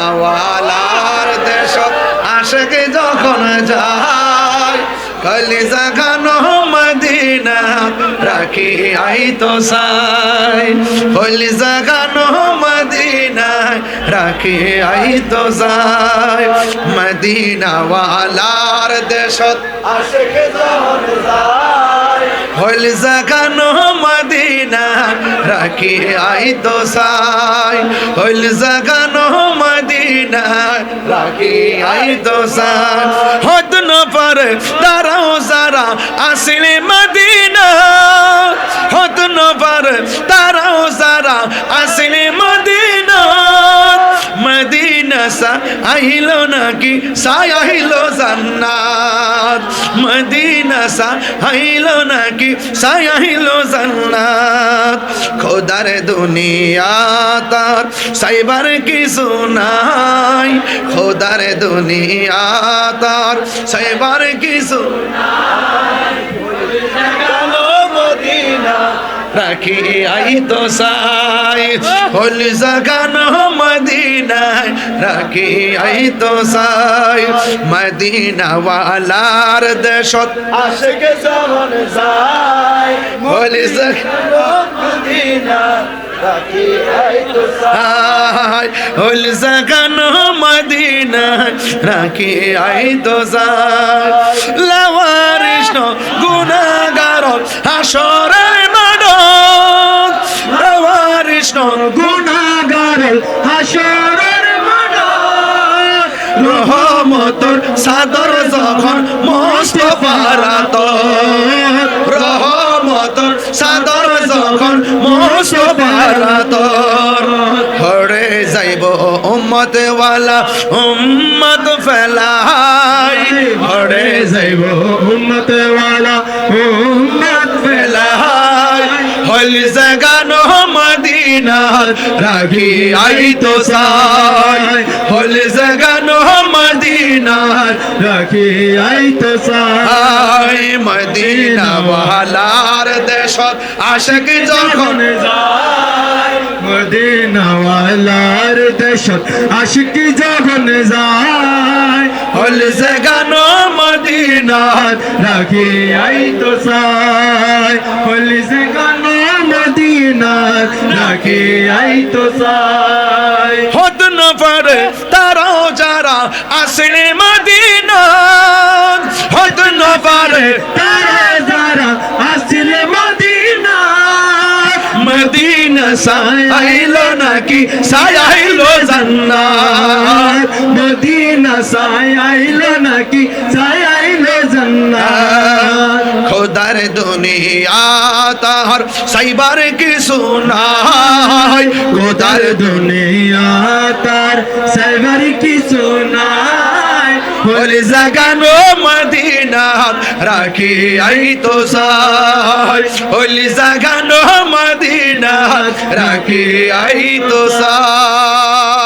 মদিনাওয়ালার দেশ আশেকে যখন যায় কলি জাগানো মদিনা রাখি আই তো সাই। কলি জাগানো মদিনা রাখি আই তো সাই। মদিনাওয়ালার দেশ আশেকে যখন যায় হল জাগানো মদিনা, রাখি আই দোসাই হল জাগানো মদিনা, রাখি আই দোসাই হদ ন পর দাঁড়াও যারা, আসলে মদিনা মদিনা সা আহিল নাকি সাই আহিল জান্নাত মদিনা সা আহিল নাকি সাই আহিল জান্নাত খোদার দুনিয়া তার সাইবার কিছু নাই খোদার দুনিয়া তার সাইবার কিছু কালো মদিনা রাখি আই তো সাই হল জাগানো মদিনায় রাখি আই তো সাই। মদিনা ওয়ালার দেশত আশেকে যখন যায়। হল জাগানো মদিনা রাখি আই তো সাই। হল জাগানো মদিনা রাখি আই তো সাই। গুনাগার হাসরের রহমতর সাদর যখন মোস্তফারাত রহমতর সাদর যখন মোস্তফারাত হরে যাইব উম্মত ওয়ালা উম্মত ফেলাই। হরে যাইব উম্মত ওয়ালা উম্মত ফেলাই। হল জাগানো মদিনা রাখি আই সাই। হল জাগানো মদিনা রাখি আই তো আই মদিনা ওয়ালার দেশত আশক যখন যায়, মদিনাওয়ালার দেশত আশিকি যখন যায়, হল জাগানো মদিনা রাখি আই তো সাই। আই তো সাই হত ন পারে তারাও যারা আসলে মদিনা হত ন পারে তারা যারা আসলে মদিনা মদিনা সাইলো নাকি? সাইলো জান্নাত। মদিনা সাই নাকি? সাই আইলো জান্নাত। খোদার দুনিয়া তাহার সাইবার কিছু নাই। খোদার দুনিয়া, তার সাইবার কিছু নাই। বলে, জাগানো মদিনা রাখি আই তো সাই। বলে, জাগানো মদিনা রাখি আই তো সাই।